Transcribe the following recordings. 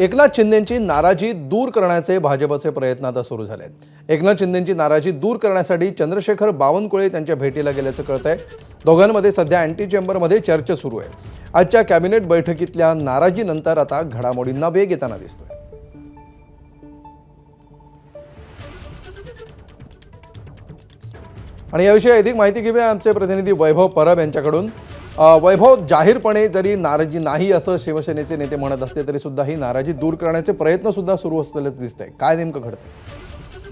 एकनाथ शिंदेंची नाराजी दूर करण्याचे भाजपचे प्रयत्न आता सुरू झाले आहेत एकनाथ शिंदेंची नाराजी दूर करण्यासाठी चंद्रशेखर बावनकुळे त्यांच्या भेटीला गेल्याचं कळत आहे दोघांमध्ये सध्या अँटी चेंबरमध्ये चर्चा सुरू आहे. आजच्या कॅबिनेट बैठकीतल्या नाराजीनंतर आता घडामोडींना वेग येताना दिसतोय. आणि याविषयी अधिक माहिती घेऊया आमचे प्रतिनिधी वैभव परब यांच्याकडून. वैभव जाहीरपणे जरी नाराजी नाही असं शिवसेनेचे नेते म्हणत असले तरी सुद्धा ही नाराजी दूर करण्याचे प्रयत्न सुद्धा सुरू असलेलं दिसतंय. काय नेमकं घडतं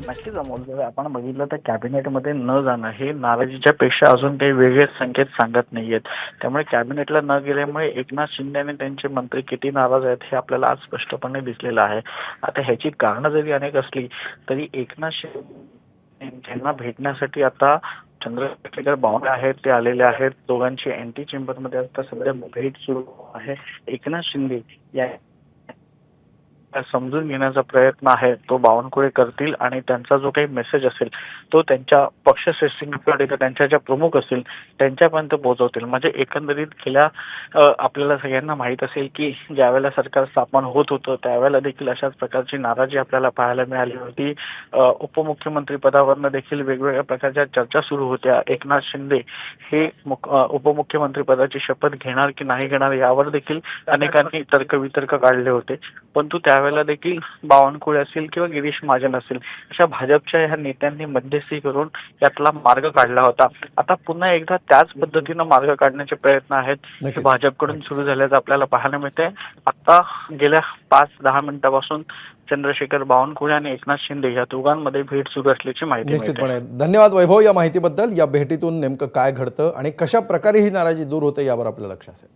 नक्कीच अमोल जर आपण बघितलं तर कॅबिनेटमध्ये न जाणं हे नाराजीच्या पेक्षा अजून काही वेगळे संकेत सांगत नाहीयेत. त्यामुळे कॅबिनेटला न गेल्यामुळे एकनाथ शिंदे आणि त्यांचे मंत्री किती नाराज आहेत हे आपल्याला आज स्पष्टपणे दिसलेलं आहे. आता ह्याची कारणं जरी अनेक असली तरी एकनाथ शिंदे त्यांना भेटण्यासाठी आता चंद्रशेखर बावनकुळे आहेत ते आलेले आहेत. दोघांची अँटी चेंबरमध्ये आता सध्या भेट सुरू आहे. एकनाथ शिंदे या समजून घेण्याचा प्रयत्न आहे तो बावनकुळे करतील आणि त्यांचा जो काही मेसेज असेल तो त्यांच्या पक्षश्रेष्ठींकडे त्यांच्या ज्या प्रमुख असतील त्यांच्यापर्यंत पोहोचवतील. म्हणजे एकंदरीत गेल्या आपल्याला सगळ्यांना माहीत असेल की ज्यावेळेला सरकार स्थापन होत होतं त्यावेळेला देखील अशाच प्रकारची नाराजी आपल्याला पाहायला मिळाली होती. उपमुख्यमंत्री पदावरनं देखील वेगवेगळ्या प्रकारच्या चर्चा सुरू होत्या. एकनाथ शिंदे हे उपमुख्यमंत्री पदाची शपथ घेणार की नाही घेणार यावर देखील अनेकांनी तर्कवितर्क काढले होते. परंतु त्यावेळेला देखील बावनकुळे असतील किंवा गिरीश महाजन असतील अशा भाजपच्या ह्या नेत्यांनी मध्यस्थी करून यातला मार्ग काढला होता. आता पुन्हा एकदा त्याच पद्धतीनं मार्ग काढण्याचे प्रयत्न आहेत. भाजपकडून सुरू झाल्याचं आपल्याला पाहायला मिळते आता गेल्या पाच दहा मिनिटापासून चंद्रशेखर बावनकुळे आणि एकनाथ शिंदे या दोघांमध्ये भेट सुरू असल्याची माहिती मिळते. निश्चितपणे. धन्यवाद वैभव या माहितीबद्दल. या भेटीतून नेमकं काय घडतं आणि कशा प्रकारे ही नाराजी दूर होते यावर आपलं लक्ष असेल.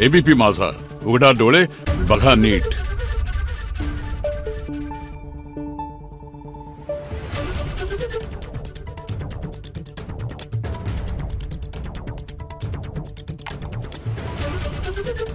एबीपी माझा. उघडा डोळे बघा नीट. Thank you.